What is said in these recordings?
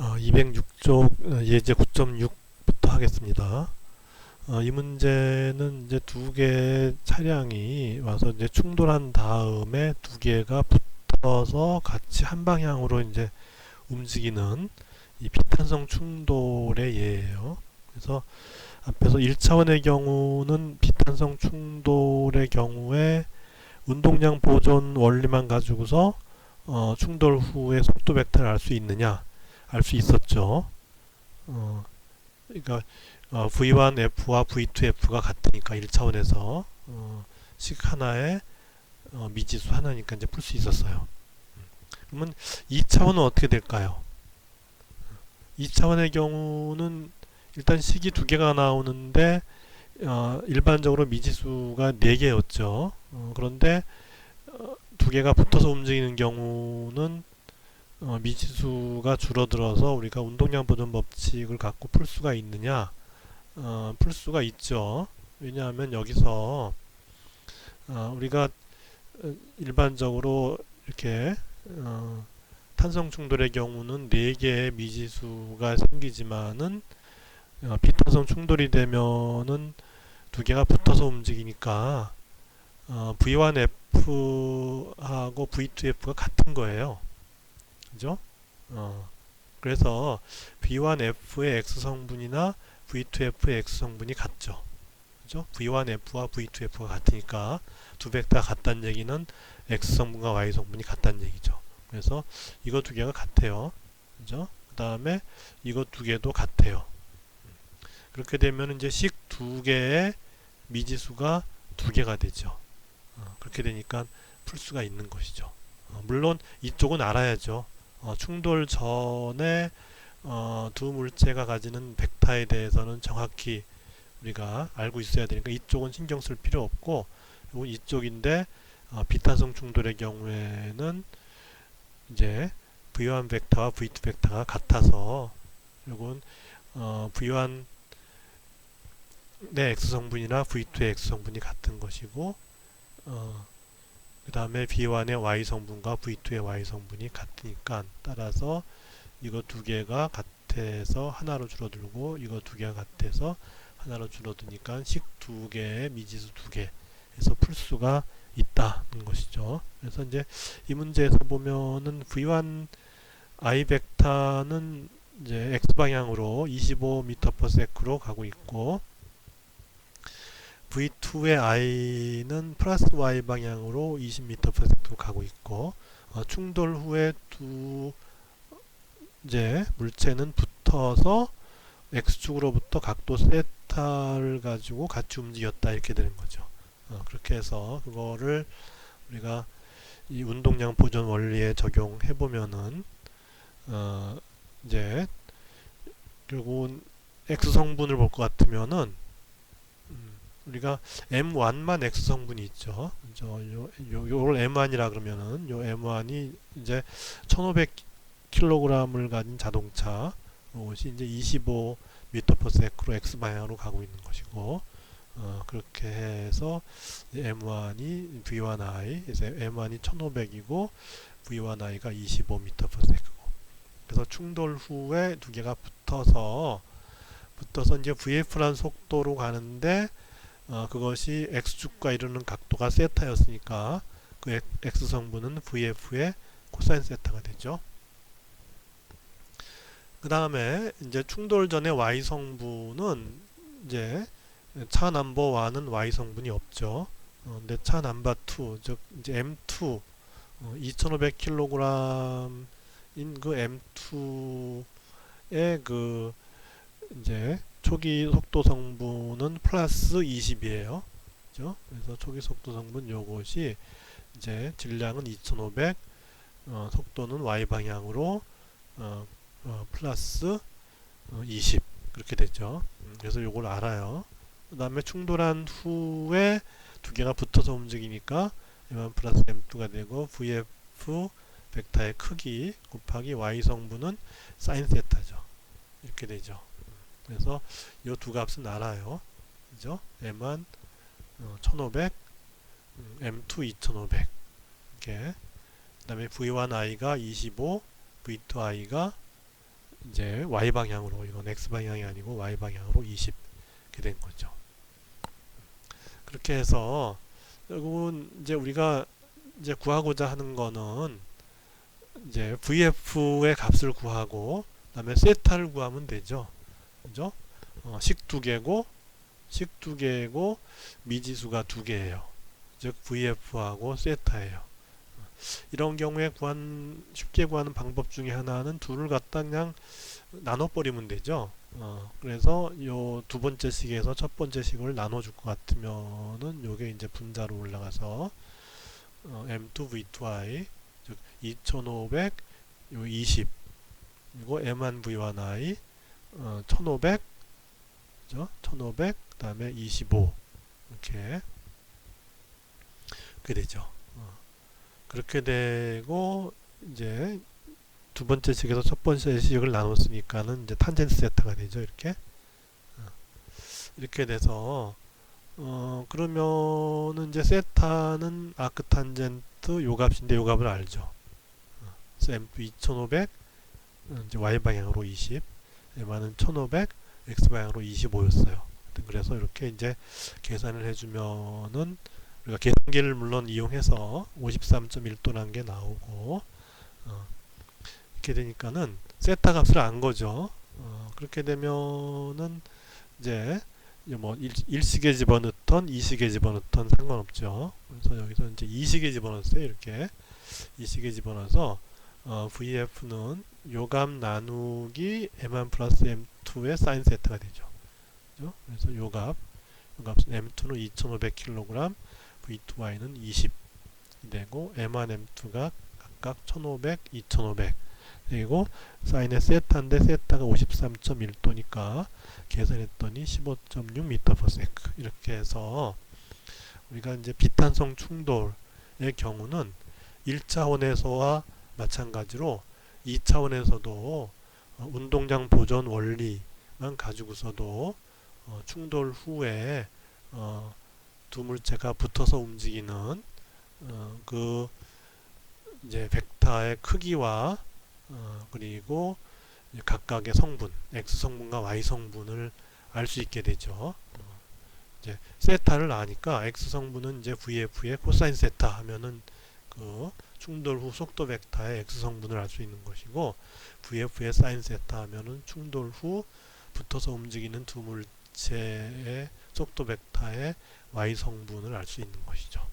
어, 206쪽 예제 9.6부터 하겠습니다. 어, 이 문제는 이제 두 개의 차량이 와서 이제 충돌한 다음에 두 개가 붙어서 같이 한 방향으로 이제 움직이는 이 비탄성 충돌의 예예요. 그래서 앞에서 1차원의 경우는 비탄성 충돌의 경우에 운동량 보존 원리만 가지고서 어, 충돌 후에 속도 벡터를 알 수 있느냐 알 수 있었죠. 어, 그러니까 어, V1F와 V2F가 같으니까 1차원에서 어, 식 하나에 어, 미지수 하나니까 이제 풀 수 있었어요. 그러면 2차원은 어떻게 될까요? 2차원의 경우는 일단 식이 두 개가 나오는데 어, 일반적으로 미지수가 4개였죠. 어, 그런데 어, 두 개가 붙어서 움직이는 경우는 어, 미지수가 줄어들어서 우리가 운동량 보존 법칙을 갖고 풀 수가 있느냐? 어, 풀 수가 있죠. 왜냐하면 여기서 어, 우리가 어, 일반적으로 이렇게 어, 탄성 충돌의 경우는 4개의 미지수가 생기지만은 어, 비탄성 충돌이 되면은 두 개가 붙어서 움직이니까 어, V1F하고 V2F가 같은 거예요. 그죠? 어, 그래서 V1F의 X 성분이나 V2F의 X 성분이 같죠. 그죠? V1F와 V2F가 같으니까 두 벡터가 같다는 얘기는 X 성분과 Y 성분이 같다는 얘기죠. 그래서 이거 두 개가 같아요. 그죠? 그 다음에 이거 두 개도 같아요. 그렇게 되면 이제 식 두 개의 미지수가 두 개가 되죠. 어, 그렇게 되니까 풀 수가 있는 것이죠. 어, 물론 이쪽은 알아야죠. 어, 충돌 전에 어, 두 물체가 가지는 벡터에 대해서는 정확히 우리가 알고 있어야 되니까 이쪽은 신경 쓸 필요 없고 이쪽인데 어, 비탄성 충돌의 경우에는 이제 V1 벡터와 V2 벡터가 같아서 그리고 어, V1 의 X 성분이나 V2의 X 성분이 같은 것이고 어, 그 다음에 B1의 Y 성분과 V2의 Y 성분이 같으니까 따라서 이거 두 개가 같아서 하나로 줄어들고 이거 두 개가 같아서 하나로 줄어드니까 식 두 개의 미지수 두 개에서 풀 수가 있다는 것이죠. 그래서 이제 이 문제에서 보면은 V1 I 벡터는 이제 X 방향으로 25m/s로 가고 있고 V2의 i는 플러스 y 방향으로 20m/s로 가고 있고 어, 충돌 후에 두 이제 물체는 붙어서 x축으로부터 각도 세타를 가지고 같이 움직였다 이렇게 되는 거죠. 어, 그렇게 해서 그거를 우리가 이 운동량 보존 원리에 적용해 보면은 어, 이제 결국은 x 성분을 볼 것 같으면은 우리가 M1만 X 성분이 있죠. 저 요, 요, 요걸 M1이라 그러면은 요 M1이 이제 1500kg을 가진 자동차 옷이 이제 25m/s로 X 방향으로 가고 있는 것이고 어, 그렇게 해서 M1이 V1i 이제 M1이 1500이고 V1i가 25m/s고 그래서 충돌 후에 두 개가 붙어서 붙어서 이제 VF란 속도로 가는데 어, 그것이 x축과 이루는 각도가 세타였으니까 그 x 성분은 vf의 코사인 세타가 되죠. 그 다음에 이제 충돌 전에 y 성분은 이제 차 넘버 1은 y 성분이 없죠. 어, 근데 차 넘버 2, 즉 이제 M2 어, 2,500kg인 그 M2의 그 이제 초기 속도 성분은 플러스 20이에요. 그죠? 그래서 초기 속도 성분 요것이 이제 질량은 2500, 어, 속도는 y 방향으로 어, 어, 플러스 20 그렇게 되죠. 음, 그래서 요걸 알아요. 그 다음에 충돌한 후에 두 개가 붙어서 움직이니까 M1 플러스 M2가 되고 VF 벡터의 크기 곱하기 Y 성분은 사인 세타죠. 이렇게 되죠. 그래서 이 두 값은 알아요. 그죠? M1 어, 1500, 음, M2 2500 이렇게 그 다음에 V1i가 25, V2i가 이제 y 방향으로 이건 x 방향이 아니고 y 방향으로 20 이렇게 된 거죠. 그렇게 해서 결국은 이제 우리가 이제 구하고자 하는 거는 이제 VF의 값을 구하고 그다음에 세타를 구하면 되죠. 그죠? 어, 식두 개고 식두 개고 미지수가 두 개예요. 즉 VF하고 세타예요. 이런 경우에 구한 쉽게 구하는 방법 중에 하나는 둘을 갖다 그냥 나눠 버리면 되죠. 어, 그래서 요 두 번째 식에서 첫 번째 식을 나눠줄 것 같으면은 요게 이제 분자로 올라가서 어, M2 V2i 즉 2500, 요 20, 그리고 M1 V1i 어, 1500, 그죠? 1500, 그 다음에 25 이렇게 그렇게 되죠. 어, 그렇게 되고 이제 두 번째 식에서 첫 번째 식을 나눴으니까는 이제 탄젠트 세타가 되죠. 이렇게 어, 이렇게 돼서 어 그러면은 이제 세타는 아크 탄젠트 요 값인데 요 값을 알죠. 어, 그래서 M 2500 어, 이제 y 방향으로 20, M은 1500 x 방향으로 25였어요. 그래서 이렇게 이제 계산을 해주면은 우리가 계산기를 물론 이용해서 53.1도라는 게 나오고 어, 이렇게 되니까는 세타 값을 안 거죠. 어, 그렇게 되면은 이제 뭐 일, 식에 집어넣던 이식에 집어넣던 상관없죠. 그래서 여기서 이제 이식에 집어넣었어요. 이렇게 이식에 집어넣어서 어, VF는 요값 나누기 M1 플러스 M2의 사인 세타가 되죠. 그죠? 그래서 요값 요값은 M2는 2500kg, V2Y는 20 되고 M1, M2가 각각 1500, 2500 그리고 사인의 세타인데 세타가 53.1도니까 계산했더니 15.6m/s 이렇게 해서 우리가 이제 비탄성 충돌의 경우는 1차원에서와 마찬가지로 2차원에서도 어, 운동장 보존 원리만 가지고서도 어, 충돌 후에 어, 두 물체가 붙어서 움직이는 어, 그 이제 벡터의 크기와 어, 그리고 각각의 성분, x 성분과 y 성분을 알 수 있게 되죠. 어, 이제 세타를 아니까 x 성분은 이제 vf의 코사인 세타 하면은 그 충돌 후 속도 벡터의 x 성분을 알 수 있는 것이고 vf의 사인 세타 하면은 충돌 후 붙어서 움직이는 두 물체의 속도 벡터의 y 성분을 알 수 있는 것이죠.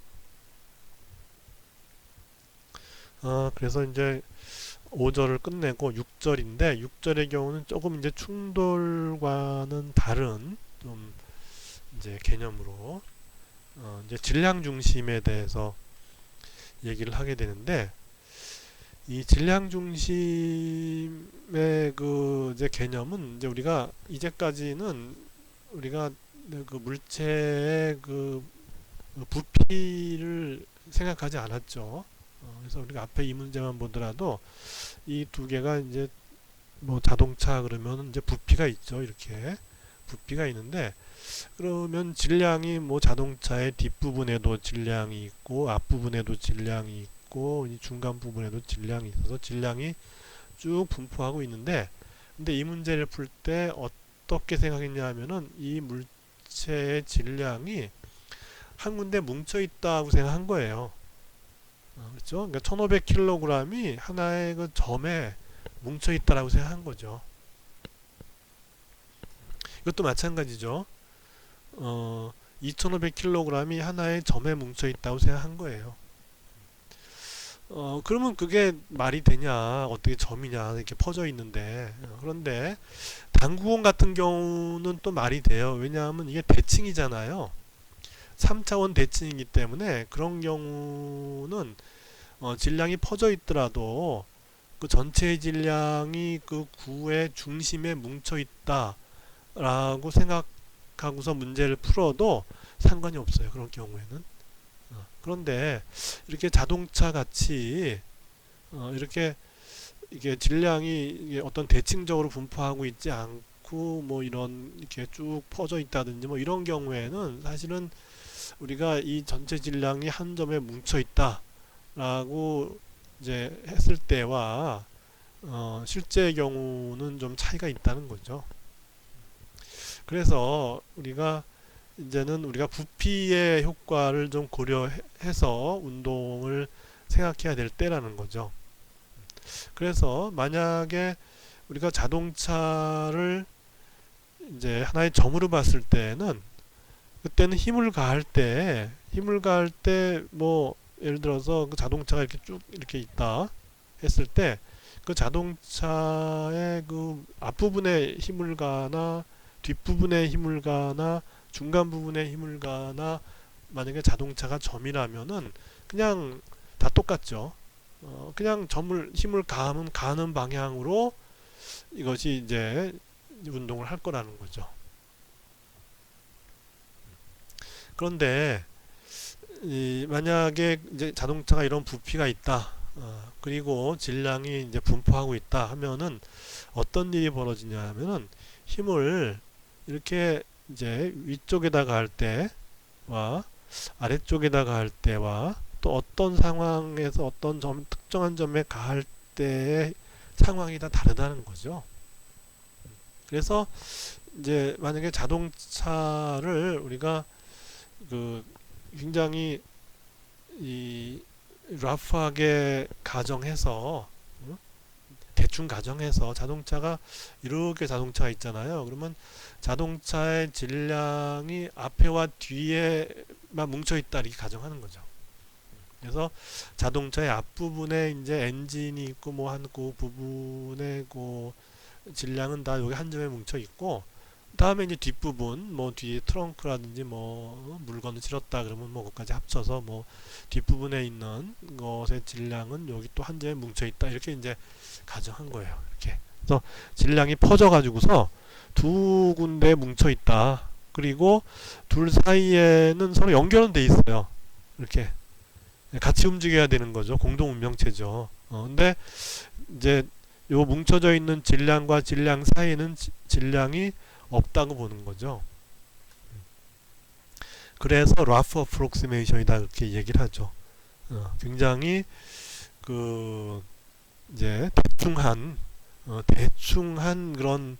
어, 그래서 이제 5절을 끝내고 6절인데 6절의 경우는 조금 이제 충돌과는 다른 좀 이제 개념으로 어 이제 질량 중심에 대해서 얘기를 하게 되는데 이 질량 중심의 그 이제 개념은 이제 우리가 이제까지는 우리가 그 물체의 그 부피를 생각하지 않았죠. 어, 그래서 우리가 앞에 이 문제만 보더라도 이 두 개가 이제 뭐 자동차 그러면 이제 부피가 있죠 이렇게 부피가 있는데 그러면 질량이 뭐 자동차의 뒷부분에도 질량이 있고 앞부분에도 질량이 있고 중간 부분에도 질량이 있어서 질량이 쭉 분포하고 있는데 근데 이 문제를 풀 때 어떻게 생각했냐 하면은 이 물체의 질량이 한 군데 뭉쳐 있다고 생각한 거예요. 어, 그렇죠? 그러니까 1500kg이 하나의 그 점에 뭉쳐 있다라고 생각한 거죠. 이것도 마찬가지죠. 어, 2500kg이 하나의 점에 뭉쳐 있다고 생각한 거예요. 어, 그러면 그게 말이 되냐, 어떻게 점이냐, 이렇게 퍼져 있는데. 어, 그런데 당구공 같은 경우는 또 말이 돼요. 왜냐하면 이게 대칭이잖아요. 3차원 대칭이기 때문에 그런 경우는 어, 질량이 퍼져 있더라도 그 전체의 질량이 그 구의 중심에 뭉쳐 있다 라고 생각하고서 문제를 풀어도 상관이 없어요. 그런 경우에는. 어, 그런데 이렇게 자동차 같이 어, 이렇게 이게 질량이 이게 어떤 대칭적으로 분포하고 있지 않고 뭐 이런 이렇게 쭉 퍼져 있다든지 뭐 이런 경우에는 사실은 우리가 이 전체 질량이 한 점에 뭉쳐 있다라고 이제 했을 때와 어, 실제 경우는 좀 차이가 있다는 거죠. 그래서 우리가 이제는 우리가 부피의 효과를 좀 고려해서 운동을 생각해야 될 때라는 거죠. 그래서 만약에 우리가 자동차를 이제 하나의 점으로 봤을 때는 그때는 힘을 가할 때 힘을 가할 때 뭐 예를 들어서 그 자동차가 이렇게 쭉 이렇게 있다 했을 때 그 자동차의 그 앞부분에 힘을 가나 뒷부분에 힘을 가나 중간 부분에 힘을 가나 만약에 자동차가 점이라면은 그냥 다 똑같죠. 어, 그냥 점을 힘을 가하면 가는 방향으로 이것이 이제 운동을 할 거라는 거죠. 그런데 이 만약에 이제 자동차가 이런 부피가 있다. 어, 그리고 질량이 이제 분포하고 있다 하면은 어떤 일이 벌어지냐 하면은 힘을 이렇게 이제 위쪽에다가 할 때와 아래쪽에다가 할 때와 또 어떤 상황에서 어떤 점 특정한 점에 가할 때의 상황이 다 다르다는 거죠. 그래서 이제 만약에 자동차를 우리가 그 굉장히 이 라프하게 가정해서 응? 대충 가정해서 자동차가 이렇게 자동차가 있잖아요. 그러면 자동차의 질량이 앞에와 뒤에만 뭉쳐 있다 이렇게 가정하는 거죠. 그래서 자동차의 앞부분에 이제 엔진이 있고 뭐한그 부분에 그 질량은 다 여기 한 점에 뭉쳐 있고 다음에 이제 뒷부분 뭐 뒤에 트렁크라든지 뭐 물건을 실었다 그러면 뭐 그것까지 합쳐서 뭐 뒷부분에 있는 것의 질량은 여기 또한 점에 뭉쳐 있다. 이렇게 이제 가정한 거예요 이렇게. 그래서 질량이 퍼져 가지고서 두 군데 뭉쳐 있다. 그리고 둘 사이에는 서로 연결은 돼 있어요. 이렇게. 같이 움직여야 되는 거죠. 공동 운명체죠. 어, 근데 이제 요 뭉쳐져 있는 질량과 질량 사이에는 지- 질량이 없다고 보는 거죠. 그래서 라프 어프록시메이션이다 그렇게 얘기를 하죠. 어, 굉장히 그 이제 대충한 어, 대충한 그런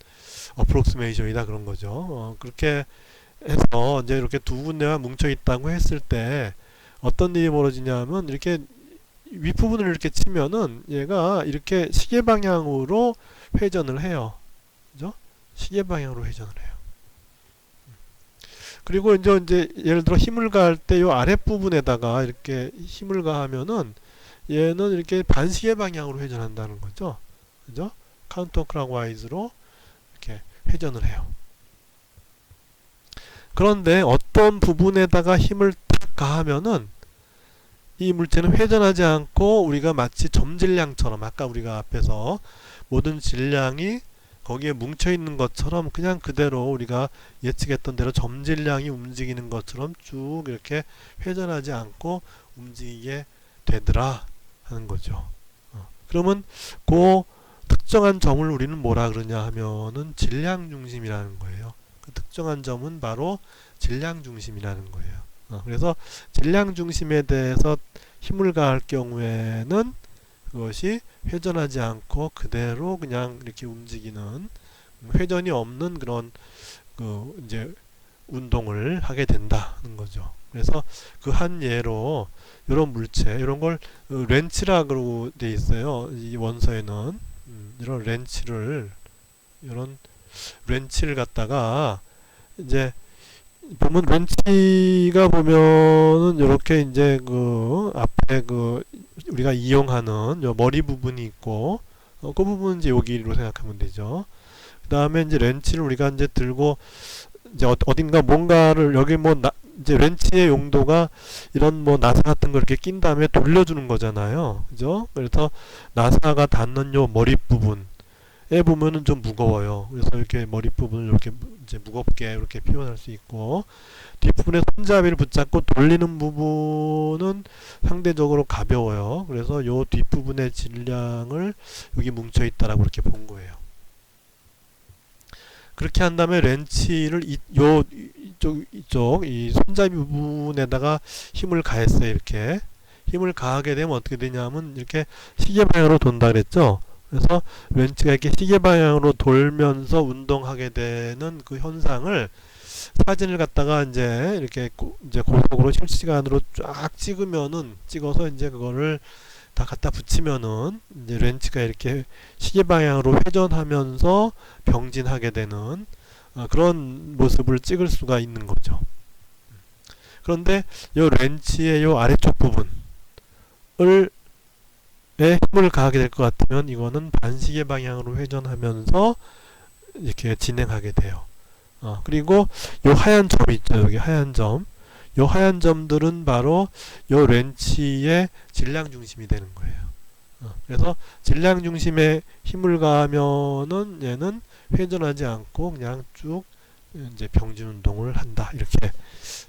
어프록시메이션이다 그런 거죠. 어, 그렇게 해서 이제 이렇게 두 군데가 뭉쳐 있다고 했을 때 어떤 일이 벌어지냐면 이렇게 윗부분을 이렇게 치면은 얘가 이렇게 시계 방향으로 회전을 해요. 그죠? 시계 방향으로 회전을 해요. 그리고 이제 이제 예를 들어 힘을 가할 때 요 아랫부분에다가 이렇게 힘을 가하면은 얘는 이렇게 반시계 방향으로 회전한다는 거죠. 그죠? 카운터 클락와이즈로 이렇게 회전을 해요. 그런데 어떤 부분에다가 힘을 탁 가하면은 이 물체는 회전하지 않고 우리가 마치 점질량처럼 아까 우리가 앞에서 모든 질량이 거기에 뭉쳐 있는 것처럼 그냥 그대로 우리가 예측했던 대로 점질량이 움직이는 것처럼 쭉 이렇게 회전하지 않고 움직이게 되더라 하는 거죠. 어. 그러면 그 특정한 점을 우리는 뭐라 그러냐 하면은 질량 중심이라는 거예요. 그 특정한 점은 바로 질량 중심이라는 거예요. 어, 그래서 질량 중심에 대해서 힘을 가할 경우에는 그것이 회전하지 않고 그대로 그냥 이렇게 움직이는 회전이 없는 그런 그 이제 운동을 하게 된다는 거죠. 그래서 그 한 예로 이런 물체 이런 걸 어, 렌치라고 돼 있어요. 이 원서에는 음, 이런 렌치를 이런 렌치를 갖다가 이제 보면 렌치가 보면은 이렇게 이제 그 앞에 그 우리가 이용하는 요 머리 부분이 있고 어, 그 부분은 이제 여기로 생각하면 되죠. 그 다음에 이제 렌치를 우리가 이제 들고 이제 어- 어딘가 뭔가를 여기 뭐 나, 이제 렌치의 용도가 이런 뭐 나사 같은 거 이렇게 낀 다음에 돌려주는 거잖아요. 그죠? 그래서 나사가 닿는 요 머리 부분 에 보면은 좀 무거워요. 그래서 이렇게 머리 부분을 이렇게 무- 이제 무겁게 이렇게 표현할 수 있고 뒷부분에 손잡이를 붙잡고 돌리는 부분은 상대적으로 가벼워요. 그래서 요 뒷부분의 질량을 여기 뭉쳐 있다라고 이렇게 본 거예요. 그렇게 한 다음에 렌치를 이, 요 이쪽 이쪽 이 손잡이 부분에다가 힘을 가했어요. 이렇게 힘을 가하게 되면 어떻게 되냐면 이렇게 시계 방향으로 돈다 그랬죠. 그래서 렌치가 이렇게 시계 방향으로 돌면서 운동하게 되는 그 현상을 사진을 갖다가 이제 이렇게 고, 이제 고속으로 실시간으로 쫙 찍으면은 찍어서 이제 그거를 다 갖다 붙이면은 이제 렌치가 이렇게 시계 방향으로 회전하면서 병진하게 되는 어, 그런 모습을 찍을 수가 있는 거죠. 그런데 요 렌치의 요 아래쪽 부분을 에 힘을 가하게 될 것 같으면 이거는 반시계 방향으로 회전하면서 이렇게 진행하게 돼요. 어, 그리고 요 하얀 점 있죠. 여기 하얀 점. 요 하얀 점들은 바로 요 렌치의 질량 중심이 되는 거예요. 어, 그래서 질량 중심에 힘을 가하면은 얘는 회전하지 않고 그냥 쭉 이제 병진 운동을 한다. 이렇게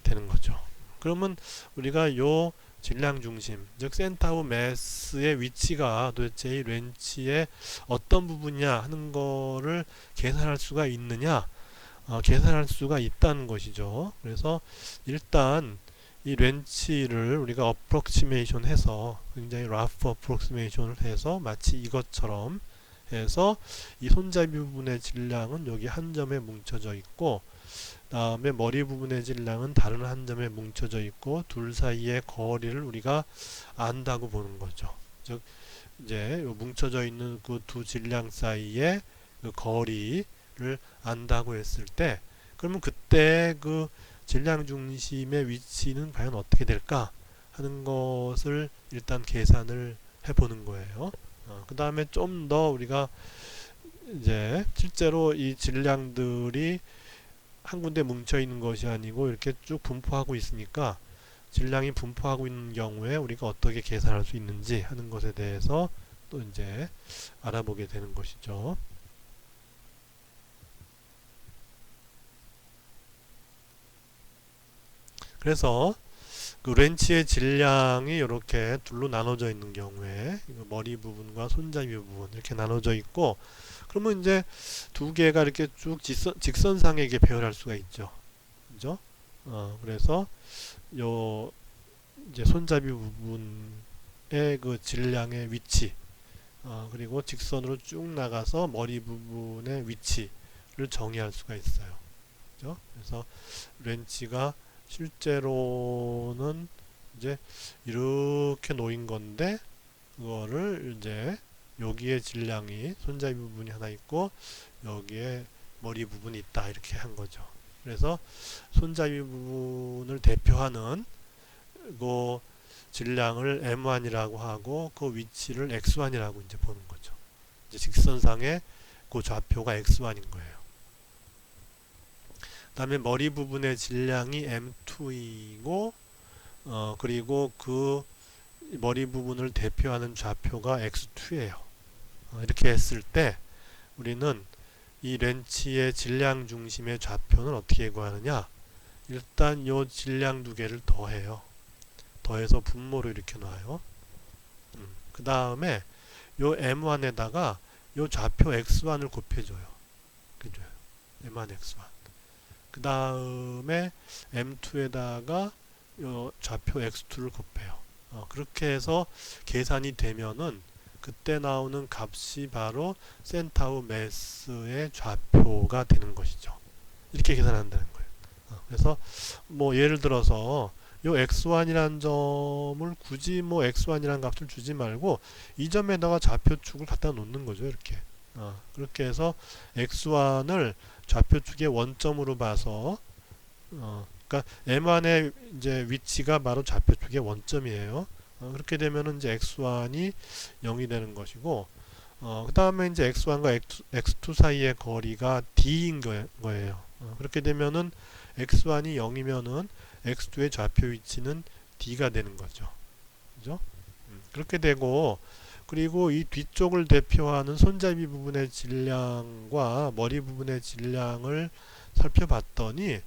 되는 거죠. 그러면 우리가 요 질량 중심, 즉 센터 오브 매스의 위치가 도대체 이 렌치의 어떤 부분이냐 하는 거를 계산할 수가 있느냐? 어, 계산할 수가 있다는 것이죠. 그래서 일단 이 렌치를 우리가 어프로치메이션 해서 굉장히 라프 어프로치메이션을 해서 마치 이것처럼 해서 이 손잡이 부분의 질량은 여기 한 점에 뭉쳐져 있고 다음에 머리 부분의 질량은 다른 한 점에 뭉쳐져 있고 둘 사이의 거리를 우리가 안다고 보는 거죠. 즉 이제 뭉쳐져 있는 그 두 질량 사이의 그 거리를 안다고 했을 때 그러면 그때 그 질량 중심의 위치는 과연 어떻게 될까 하는 것을 일단 계산을 해 보는 거예요. 어, 그 다음에 좀 더 우리가 이제 실제로 이 질량들이 한 군데 뭉쳐 있는 것이 아니고 이렇게 쭉 분포하고 있으니까 질량이 분포하고 있는 경우에 우리가 어떻게 계산할 수 있는지 하는 것에 대해서 또 이제 알아보게 되는 것이죠. 그래서 그 렌치의 질량이 이렇게 둘로 나눠져 있는 경우에 머리 부분과 손잡이 부분 이렇게 나눠져 있고 그러면 이제 두 개가 이렇게 쭉 직선, 직선상에게 배열할 수가 있죠. 그죠? 어, 그래서 요 이제 손잡이 부분의 그 질량의 위치 어, 그리고 직선으로 쭉 나가서 머리 부분의 위치를 정의할 수가 있어요. 그죠? 그래서 렌치가 실제로는 이제 이렇게 놓인 건데 그거를 이제 여기에 질량이 손잡이 부분이 하나 있고 여기에 머리 부분이 있다 이렇게 한 거죠. 그래서 손잡이 부분을 대표하는 그 질량을 M1이라고 하고 그 위치를 X1이라고 이제 보는 거죠. 이제 직선상의 그 좌표가 X1인 거예요. 다음에 머리 부분의 질량이 M2이고 어 그리고 그 머리 부분을 대표하는 좌표가 X2예요. 어, 이렇게 했을 때 우리는 이 렌치의 질량 중심의 좌표는 어떻게 구하느냐? 일단 요 질량 두 개를 더해요. 더해서 분모를 이렇게 놔요. 음, 그 다음에 요 M1에다가 요 좌표 X1을 곱해줘요. 그죠? M1 X1 그 다음에 M2에다가 요 좌표 X2를 곱해요. 어, 그렇게 해서 계산이 되면은 그때 나오는 값이 바로 센타우 매스의 좌표가 되는 것이죠. 이렇게 계산한다는 거예요. 어, 그래서 뭐 예를 들어서 요 x1이라는 점을 굳이 뭐 x1이라는 값을 주지 말고 이 점에다가 좌표축을 갖다 놓는 거죠. 이렇게. 어, 그렇게 해서 x1을 좌표축의 원점으로 봐서 어, 그러니까 M1의 이제 위치가 바로 좌표축의 원점이에요. 어, 그렇게 되면은 이제 x1이 0이 되는 것이고 어, 그 다음에 이제 x1과 x2 사이의 거리가 d인 거 예요. 어, 그렇게 되면은 x1이 0이면은 x2의 좌표 위치는 d가 되는 거죠. 그죠? 음, 그렇게 되고 그리고 이 뒤쪽을 대표하는 손잡이 부분의 질량과 머리 부분의 질량을 살펴봤더니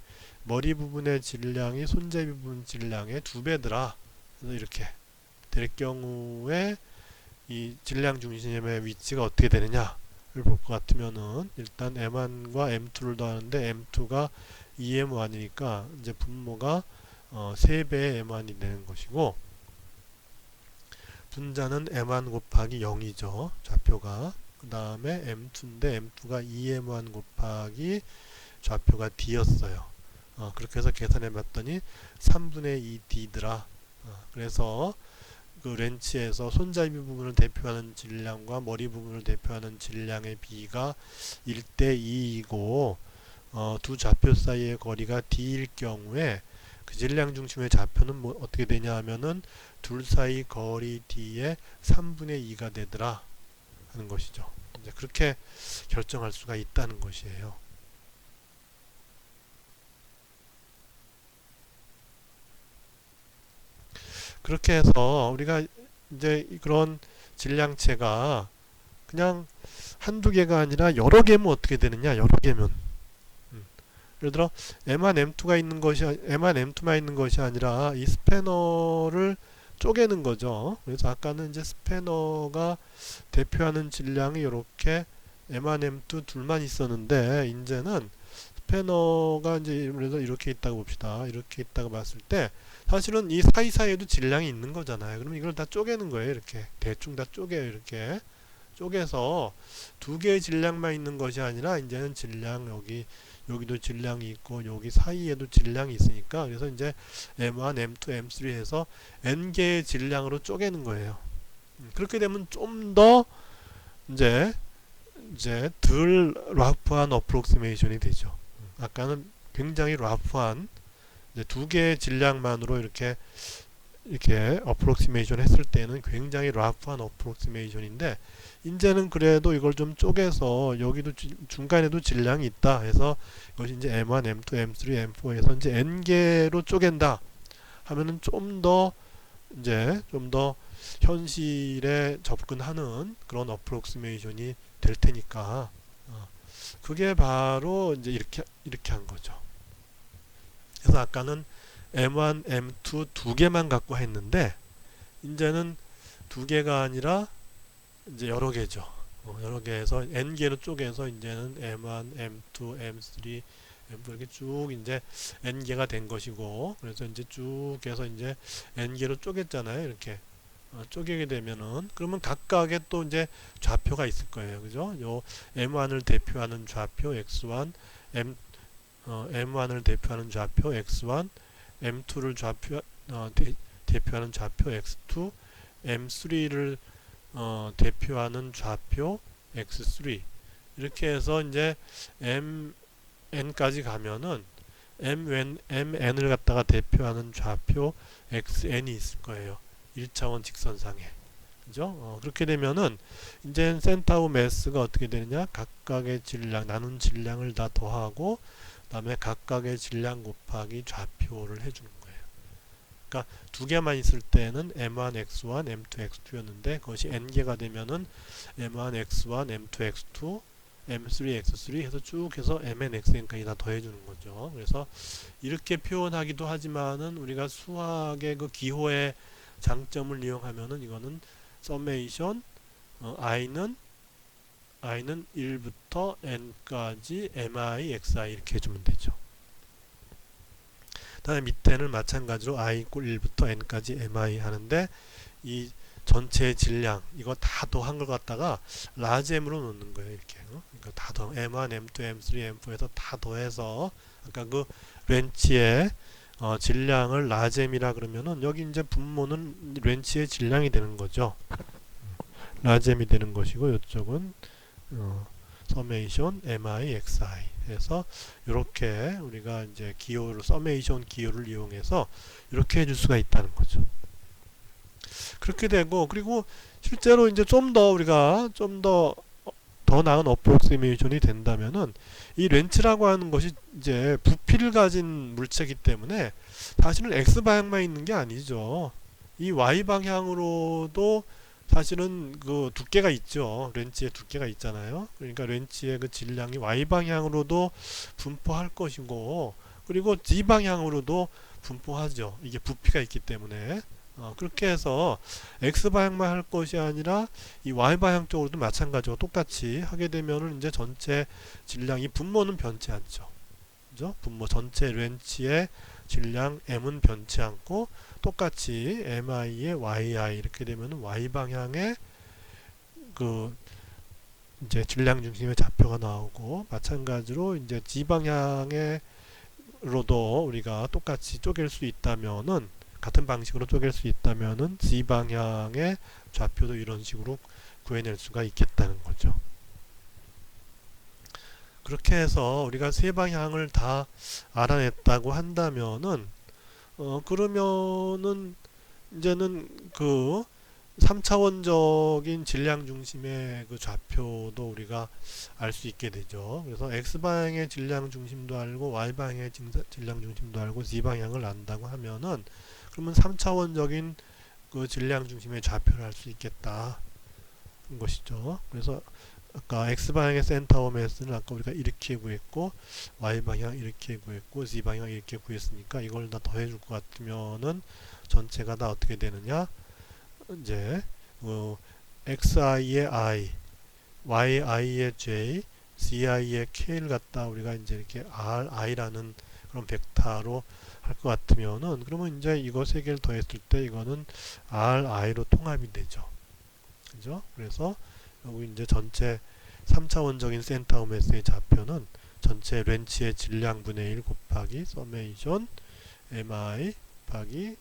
머리 부분의 질량이 손잡이 부분 질량의 두 배더라. 이렇게 될 경우에 이 질량 중심의 위치가 어떻게 되느냐를 볼 것 같으면은 일단 M1과 M2를 더하는데 M2가 2M1이니까 이제 분모가 어 3배의 M1이 되는 것이고 분자는 M1 곱하기 0이죠. 좌표가 그 다음에 M2인데 M2가 2M1 곱하기 좌표가 D였어요. 어, 그렇게 해서 계산해 봤더니 3분의 2D더라. 어, 그래서 그 렌치에서 손잡이 부분을 대표하는 질량과 머리 부분을 대표하는 질량의 비가 1대 2이고 어, 두 좌표 사이의 거리가 D일 경우에 그 질량 중심의 좌표는 뭐 어떻게 되냐 하면은 둘 사이 거리 D의 3분의 2가 되더라 하는 것이죠. 이제 그렇게 결정할 수가 있다는 것이에요. 그렇게 해서 우리가 이제 그런 질량체가 그냥 한두 개가 아니라 여러 개면 어떻게 되느냐? 여러 개면. 음. 예를 들어 M1, M2가 있는 것이 M1, M2만 있는 것이 아니라 이 스패너를 쪼개는 거죠. 그래서 아까는 이제 스패너가 대표하는 질량이 이렇게 M1, M2 둘만 있었는데 이제는 스패너가 이제 그래서 이렇게 있다고 봅시다. 이렇게 있다고 봤을 때 사실은 이 사이사이에도 질량이 있는 거잖아요. 그럼 이걸 다 쪼개는 거예요. 이렇게 대충 다 쪼개요. 이렇게 쪼개서 두 개의 질량만 있는 것이 아니라 이제는 질량 여기 여기도 질량이 있고 여기 사이에도 질량이 있으니까 그래서 이제 M1, M2, M3 해서 n 개의 질량으로 쪼개는 거예요. 음, 그렇게 되면 좀 더 이제 이제 덜 라프한 어프록시메이션이 되죠. 음, 아까는 굉장히 라프한 두 개의 질량만으로 이렇게 이렇게 어프록시메이션 했을 때는 굉장히 라프한 어프록시메이션인데 이제는 그래도 이걸 좀 쪼개서 여기도 지, 중간에도 질량이 있다 해서 이것이 이제 M1, M2, M3, M4에서 이제 n 개로 쪼갠다 하면은 좀 더 이제 좀 더 현실에 접근하는 그런 어프록시메이션이 될 테니까 어, 그게 바로 이제 이렇게 이렇게 한 거죠. 그래서 아까는 M1, M2 두 개만 갖고 했는데 이제는 두 개가 아니라 이제 여러 개죠. 어, 여러 개에서 n 개로 쪼개서 이제는 M1, M2, M3, M4 이렇게 쭉 이제 n 개가 된 것이고 그래서 이제 쭉 해서 이제 n 개로 쪼갰잖아요. 이렇게 어, 쪼개게 되면은 그러면 각각의 또 이제 좌표가 있을 거예요. 그죠? 요 M1을 대표하는 좌표 X1, M 어, M1을 대표하는 좌표 X1, M2를 좌표 어, 대, 대표하는 좌표 X2, M3를 어, 대표하는 좌표 X3 이렇게 해서 이제 MN까지 가면은 MN, MN을 갖다가 대표하는 좌표 XN이 있을 거예요. 1차원 직선상에. 그죠? 어, 그렇게 되면은 이제 오브 매스가 어떻게 되느냐? 각각의 질량, 나눈 질량을 다 더하고 다음에 각각의 질량 곱하기 좌표를 해주는 거예요. 그러니까 두 개만 있을 때는 M1, X1, M2, X2였는데 그것이 N개가 되면은 M1, X1, M2, X2, M3, X3 해서 쭉 해서 MN, XN까지 다 더해주는 거죠. 그래서 이렇게 표현하기도 하지만은 우리가 수학의 그 기호의 장점을 이용하면은 이거는 서메이션 어, i는 i는 1부터 n까지 mi, xi 이렇게 해주면 되죠. 다음에 밑에는 마찬가지로 i 이꼴 1부터 n까지 mi 하는데 이 전체 질량 이거 다 더한 걸 갖다가 라지엠으로 놓는 거예요 이렇게 어? 그러니까 다더 m1, m2, m3, m4에서 다 더해서 아까 그 렌치의 어, 질량을 라잼이라 그러면은 여기 이제 분모는 렌치의 질량이 되는 거죠. 라잼이 되는 것이고 이쪽은 어, 서메이션 mi xi 해서 이렇게 우리가 이제 기호를 서메이션 기호를 이용해서 이렇게 해줄 수가 있다는 거죠. 그렇게 되고 그리고 실제로 이제 좀 더 우리가 좀 더더 나은 어프록시메이션이 된다면은 이 렌치라고 하는 것이 이제 부피를 가진 물체이기 때문에 사실은 x 방향만 있는 게 아니죠. 이 y 방향으로도 사실은 그 두께가 있죠. 렌치에 두께가 있잖아요. 그러니까 렌치의 그 질량이 y 방향으로도 분포할 것이고 그리고 z 방향으로도 분포하죠. 이게 부피가 있기 때문에 어, 그렇게 해서 x방향만 할 것이 아니라 이 y방향 쪽으로도 마찬가지로 똑같이 하게 되면은 이제 전체 질량이 분모는 변치 않죠. 그죠? 분모 전체 렌치의 질량 m은 변치 않고 똑같이 mi의 yi 이렇게 되면은 y방향의 그 이제 질량 중심의 좌표가 나오고 마찬가지로 이제 z 방향의 로도 우리가 똑같이 쪼갤 수 있다면은 같은 방식으로 쪼갤 수 있다면은 z 방향의 좌표도 이런 식으로 구해낼 수가 있겠다는 거죠. 그렇게 해서 우리가 세 방향을 다 알아냈다고 한다면은 어 그러면은 이제는 그 3차원적인 질량 중심의 그 좌표도 우리가 알 수 있게 되죠. 그래서 X방향의 질량 중심도 알고 Y방향의 질량 중심도 알고 Z방향을 안다고 하면은 그러면 3차원적인 그 질량 중심의 좌표를 알 수 있겠다. 는 것이죠. 그래서 아까 X방향의 센터 매스는 아까 우리가 이렇게 구했고 Y방향 이렇게 구했고 Z방향 이렇게 구했으니까 이걸 다 더해줄 것 같으면은 전체가 다 어떻게 되느냐 이제 어, xi의 i, yi의 j, zi의 k를 갖다 우리가 이제 이렇게 ri라는 그런 벡터로 할 것 같으면은 그러면 이제 이거 세 개를 더했을 때 이거는 ri로 통합이 되죠. 그죠? 그래서 여기 이제 전체 3차원적인 센터 매스의 좌표는 전체 렌치의 질량 분의 1 곱하기 서메이션 mi 곱하기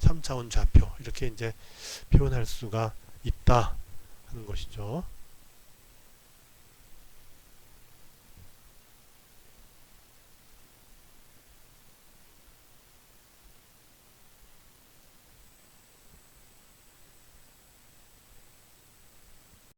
3차원 좌표 이렇게 이제 표현할 수가 있다 하는 것이죠.